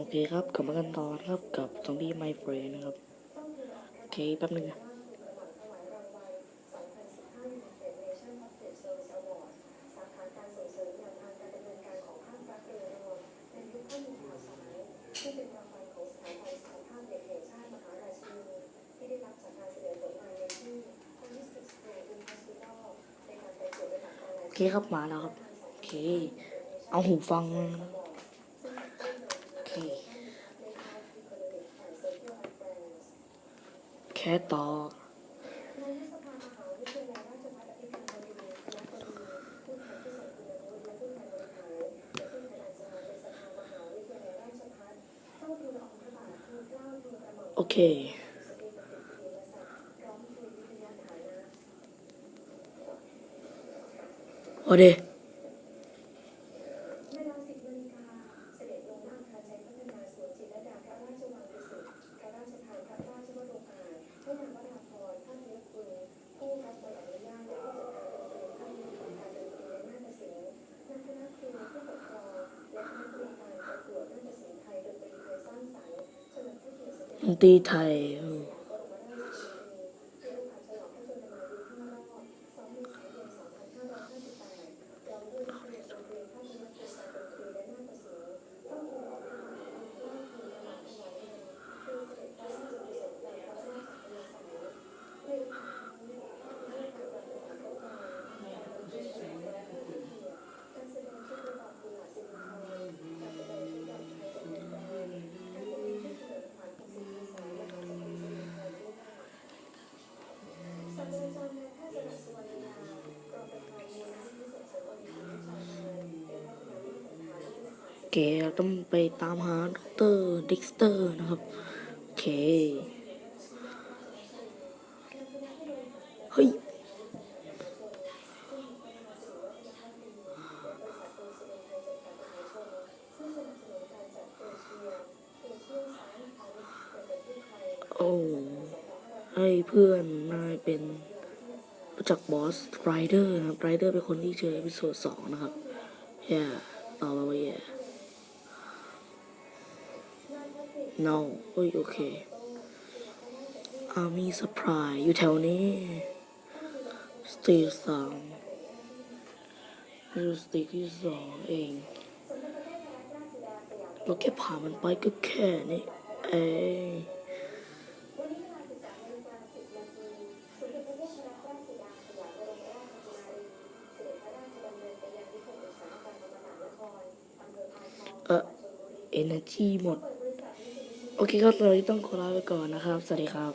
โอเคครับกลับมากันต่อนครับกับซอมบี้ไมเฟรนะครับ โอเคแป๊บนึงนะโอเคครับมาแล้วครับ โอเค เอาหูฟังมาโอเค แค่ต่อโอเคโอเด ดน ตรีไทยอืมโอเคเราต้องไปตามหาดรดิกสเตอร์นะครับ โอเค เฮ้ย โอ้ให้เพื่อนนายเป็นรู้จักบอสไรเดอร์นะครับไรเดอร์เป็นคนที่เจอเอพิโซดสองนะครับแย่ต่อมาว่าแย่ no เฮ้ยโอเคอามีสปายอยู่แถวนี้สตีสองนี่สตีที่สองเองเราแค่ผ่านมันไปก็แค่นี้เองเออ energy หมด โอเคครับตอนนี้ต้องขอลาไปก่อนนะครับ สวัสดีครับ